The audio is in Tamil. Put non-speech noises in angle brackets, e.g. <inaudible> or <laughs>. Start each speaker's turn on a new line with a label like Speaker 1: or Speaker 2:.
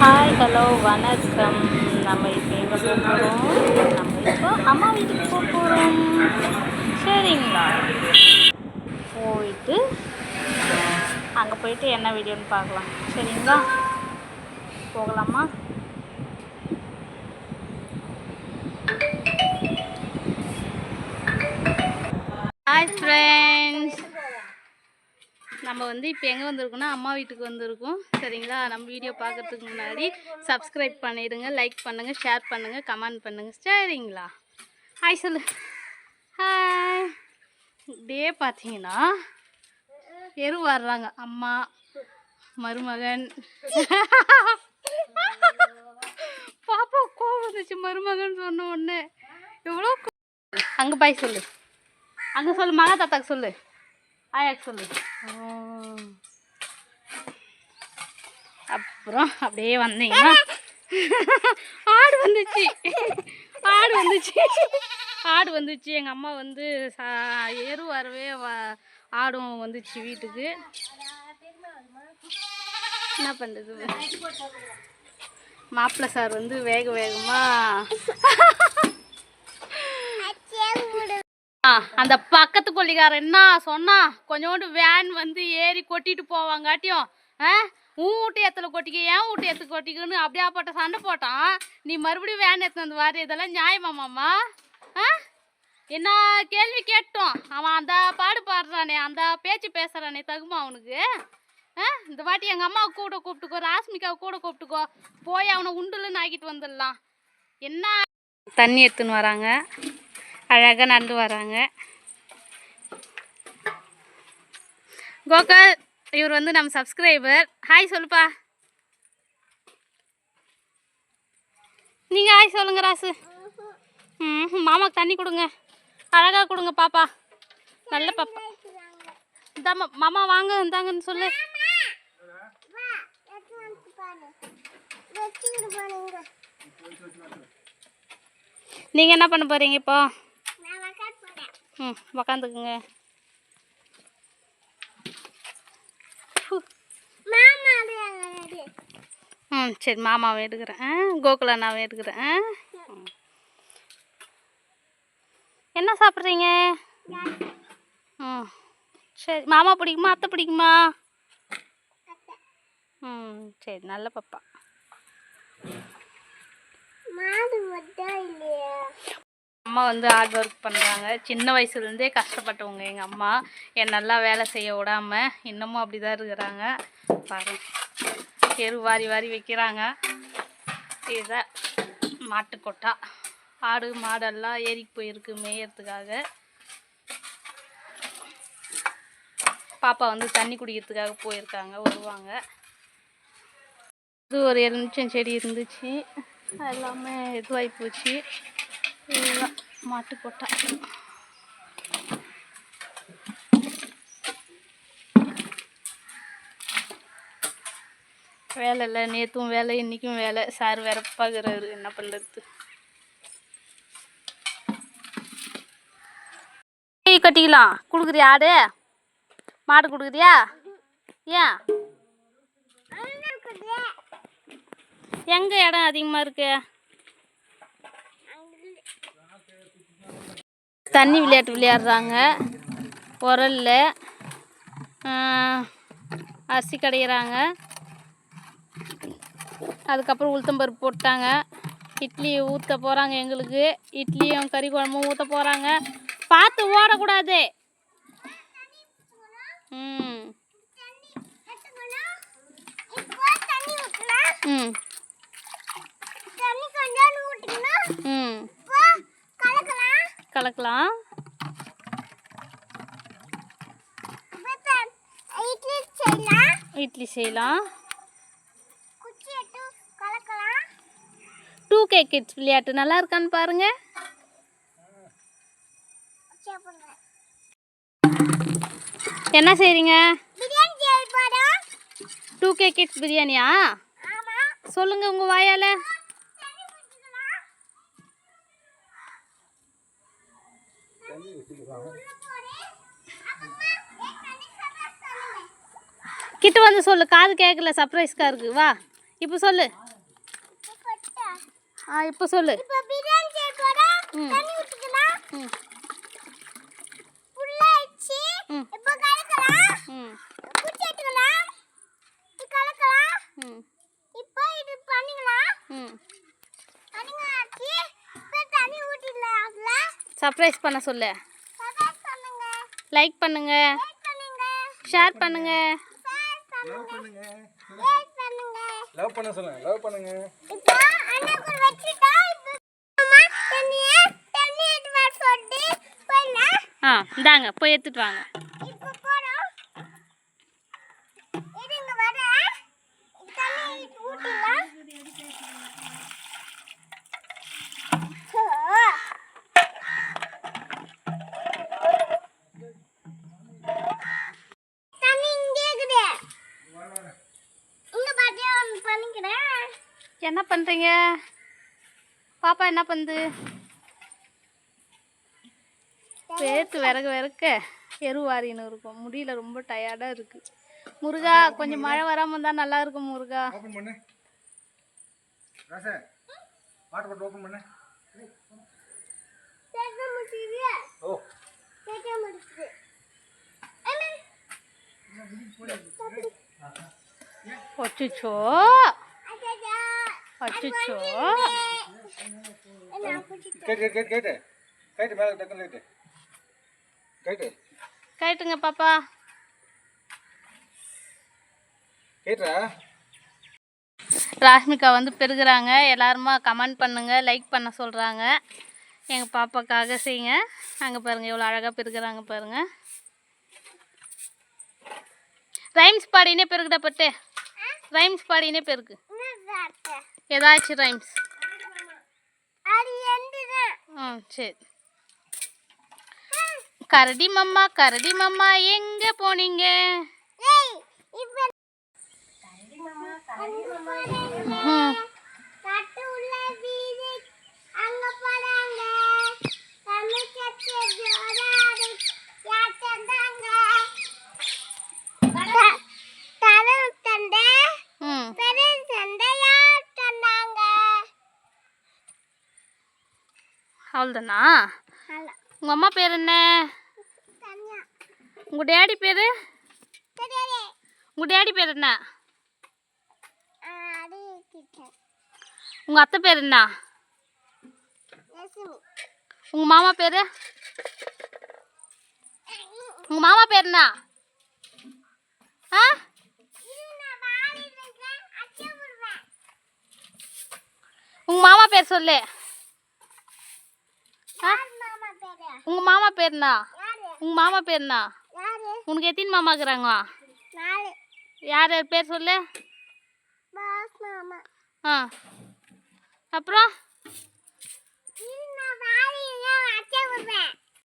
Speaker 1: ஹாய் ஹலோ வணக்கம். நம்ம இப்போ எங்கே போக போகிறோம் நம்ம இப்போ அம்மா வீட்டுக்கு போக போகிறோம் சரிங்களா? போயிட்டு அங்கே போயிட்டு என்ன வீடியோன்னு பார்க்கலாம். சரிங்களா? போகலாமா? ஹாய் ஃப்ரெண்ட் நம்ம வந்து இப்போ எங்கே வந்திருக்கோம்னா அம்மா வீட்டுக்கு வந்திருக்கோம். சரிங்களா? நம்ம வீடியோ பார்க்கறதுக்கு முன்னாடி சப்ஸ்கிரைப் பண்ணிடுங்க லைக் பண்ணுங்கள் ஷேர் பண்ணுங்கள் கமெண்ட் பண்ணுங்கள் சரிங்களா? ஹாய் சொல்லு. ஹாய் டே பார்த்தீங்கன்னா எரு வர்றாங்க. அம்மா மருமகன். பாப்பா கோவம் வந்துச்சு. மருமகன் சொன்ன உடனே. எவ்வளோ அங்கே பாய் சொல்லு. அங்கே சொல்லு. மகா தாத்தாக்கு சொல்லு. ஆயாக்கு சொல்லு ம். அப்புறம் அப்படியே வந்தீங்கன்னா <laughs> ஆடு வந்துச்சு. ஆடு வந்துச்சு. ஆடு வந்துச்சு. எங்கள் அம்மா வந்து சா- எரு வரவே ஆடும் வந்துச்சு வீட்டுக்கு. என்ன பண்ணுறது மாப்பிள்ளை சார் வந்து வேக வேகமாக ஆ, அந்த பக்கத்து கொல்லிக்காரன் என்ன சொன்னா கொஞ்சோண்டு வேன் வந்து ஏறி கொட்டிட்டு போவாங்காட்டியும் ஆ உன் வீட்டு ஏத்துல கொட்டிக்க ஏன் வீட்டு ஏத்து கொட்டிக்கன்னு அப்படியே போட்ட சண்டை போட்டான். நீ மறுபடியும் வேன் எடுத்து வந்து வாரு இதெல்லாம் நியாயமாமாம்மா ஆ? என்ன கேள்வி கேட்டோம். அவன் அந்த பாடு பாடுறானே அந்த பேச்சு பேசுறானே தகுமா அவனுக்கு? ஆ இந்த வாட்டி எங்கள் அம்மாவை கூட கூப்பிட்டுக்கோ ராஸ்மிகாவை கூட கூப்பிட்டுக்கோ போய் அவனை உண்டுலன்னு ஆக்கிட்டு வந்துடலாம். என்ன? தண்ணி எடுத்துன்னு வராங்க. அழகாக நடந்து வராங்க. கோகுல் இவர் வந்து நம்ம சப்ஸ்கிரைபர் ஹாய் சொல்லுப்பா. நீங்கள் ஹாய் சொல்லுங்க ராசு. ம் மாமாவுக்கு தண்ணி கொடுங்க. அழகாக கொடுங்க பாப்பா. நல்ல பாப்பா. இந்தாம்மா மாமா வாங்க இந்தாங்கன்னு சொல்லு. நீங்கள் என்ன பண்ண போகிறீங்க இப்போ? ம் உக்காந்துக்குங்க. ம் சரி மாமாவை எடுக்கிறேன். ஆ, கோகுல் அண்ணாவை எடுக்கிறேன். ஆ? என்ன சாப்பிட்றீங்க? ம் சரி மாமா பிடிக்குமா? அத்தை பிடிக்குமா? ம் சரி நல்ல பாப்பா. அம்மா வந்து ஹார்ட் ஒர்க் பண்ணுறாங்க சின்ன வயசுலேருந்தே கஷ்டப்பட்டவங்க எங்கள் அம்மா. என் நல்லா வேலை செய்ய விடாமல் இன்னமும் அப்படி தான் இருக்கிறாங்க. பாரு. எரு வாரி வாரி வைக்கிறாங்க. இதுதான் மாட்டுக்கொட்டா. ஆடு மாடெல்லாம் ஏறிக்கு போயிருக்கு மேயறதுக்காக. பாப்பா வந்து தண்ணி குடிக்கிறதுக்காக போயிருக்காங்க வருவாங்க. இது ஒரு எலுமிச்சம் செடி இருந்துச்சு. எல்லாமே இதுவாகி போச்சு. இதுதான் மாட்டுக்கொட்டா வேலை இல்லை நேற்றும் வேலை இன்றைக்கும் வேலை. சார் வேற பார்க்குறாரு என்ன பண்ணுறது கட்டிக்கலாம். கொடுக்குறியா ஆடு மாடு கொடுக்குறியா? ஏன்? எங்கே இடம் அதிகமாக இருக்கு? தண்ணி விளையாட்டு விளையாடுறாங்க. உரல்ல அரிசி கடையிறாங்க. அதுக்கப்புறம் உளுத்தம்பருப்பு போட்டாங்க. இட்லி ஊற்ற போகிறாங்க எங்களுக்கு. இட்லியும் கறி குழம்பும் ஊற்ற போகிறாங்க பார்த்து ஓடக்கூடாது. ம். ம். கலக்கலாம். இட்லி செய்யலாம். டூ கே கிட்ஸ் விளையாட்டு நல்லா இருக்கான்னு பாருங்க. என்ன செய்றீங்க? டூ கே கிட்ஸ் பிரியாணியா? சொல்லுங்க உங்க வாயால. கிட்ட வந்து சொல்லு காது கேட்கல சர்ப்ரைஸ்க்காக இருக்கு வா இப்போ சொல்லு. ஆ இப்போ சொல்லு. சர்ப்ரைஸ் பண்ண சொல்லு. லைக் பண்ணுங்க.
Speaker 2: லைக் பண்ணுங்க.
Speaker 1: ஷேர் பண்ணுங்க.
Speaker 2: ஷேர்
Speaker 3: லவ்
Speaker 2: பண்ணுங்க.
Speaker 3: பண்ணுங்க
Speaker 2: லைக் பண்ணுங்க
Speaker 3: லவ் பண்ண சொல்லுங்க லவ் பண்ணுங்க
Speaker 1: ஆ இந்தாங்க போய் எடுத்துட்டு வாங்க. என்ன பண்ணுறீங்க பாப்பா என்ன பண்ணுது வேர்த்து விறகு விறக்க எருவாரின்னு இருக்கும். முடியல ரொம்ப டயர்டாக இருக்குது முருகா கொஞ்சம் மழை வராமல் இருந்தால் நல்லா இருக்கும் முருகா.
Speaker 3: ஓபன் கேட்டு
Speaker 1: கேட்டுங்க பாப்பா. ராஷ்மிகா வந்து பெருகுறாங்க. எல்லாருமா கமெண்ட் பண்ணுங்க லைக் பண்ண சொல்கிறாங்க எங்கள் பாப்பாக்காக செய்யுங்க. அங்கே பாருங்கள் எவ்வளோ அழகாக பெருகுறாங்க பாருங்க. ரைம்ஸ் பாடினே பெருகுடா பட்டு. ரைம்ஸ் பாடினே பெருக்கு. ஏதாச்சும் ரைம்ஸ் ம் சரி. கரடி மம்மா கரடி மம்மா எங்கே போனீங்க?
Speaker 2: ஏய் இப்ப
Speaker 1: ம்
Speaker 2: கட்டு
Speaker 1: அவ்வளோதானா
Speaker 2: ஹலோ
Speaker 1: உங்கள் அம்மா பேர் என்ன? உங்கள் டேடி பேர்? உங்கள் டேடி பேர் என்ன? உங்கள் அத்தை பேர் என்ன? உங்கள் மாமா பேர்? உங்கள் மாமா பேர் என்ன? ஆ? உங்கள் மாமா பேர் சொல்லு. உங்கள் மாமா பேர்? என்ன
Speaker 2: யாரு?
Speaker 1: உங்கள் மாமா பேர் என்ன
Speaker 2: யாரு?
Speaker 1: உனக்கு எத்தனை மாமா இருக்கிறாங்க? யார் யார்? பேர் சொல்லு. ஆ. அப்புறம்?